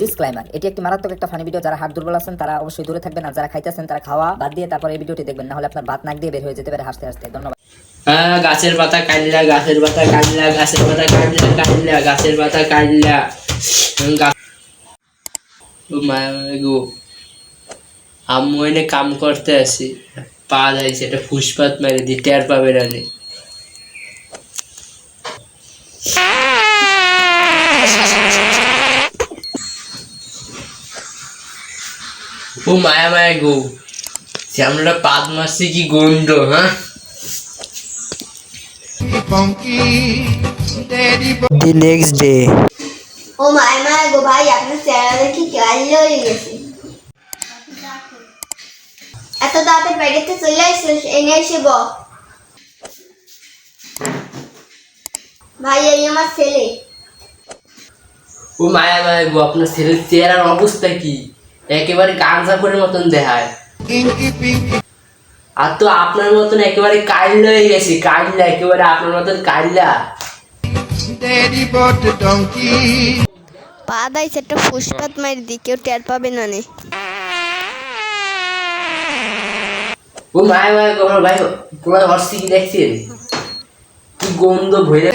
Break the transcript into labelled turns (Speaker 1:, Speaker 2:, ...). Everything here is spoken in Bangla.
Speaker 1: ডিসক্লাইমার এটি একটি মারাত্মক একটা ফানি ভিডিও যারা হাত দুর্বল আছেন, তারা অবশ্যই দূরে থাকবেন আর যারা খাইতেছেন, তারা খাওয়া বাদ দিয়ে তারপর এই ভিডিওটি দেখবেন না হলে আপনার ভাত নাক দিয়ে বের হয়ে যেতে পারে হাসতে হাসতে। ধন্যবাদ।
Speaker 2: হ্যাঁ গাছের পাতা কাটলা গাছের পাতা কাটলা গাছের পাতা কাটলা কাটলা গাছের পাতা কাটলা এনে কাম করতে আসি। পা যাইছে, এটা ফুসপাত মেরে দি, টের পাবে রানি ও মায়া মায়া গো। শ্যামলা পাত মারছি কি গন্ধ হ্যাঁ?
Speaker 3: The next day.
Speaker 4: ও মায় মায় গো ভাই আপনার চেহারা দেখি কালি হয়ে গেছে। এত তাড়াতাড়ি বাইরেতে চলে আসছিস এনে এসে ব ভাই এই আমার ছেলে।
Speaker 2: ও মায়া মায়া গো আপনার ছেলের চেহারার অবস্থা কি? একেবারে গাঞ্জাপুরের মতন দেখায়। আর তো আপনার মতন একেবারে কাইল্লা হয়ে গেছি কাইল্লা একেবারে আপনার মতন কাইল্লা।
Speaker 4: পা দাইছে একটা ফুসপাত মারি দি কেউ টের পাবে না নে।
Speaker 2: ও মায়া মায়া আমার ভাই পুরো হর্ষি কি দেখছেন? কি গন্ধ ভরে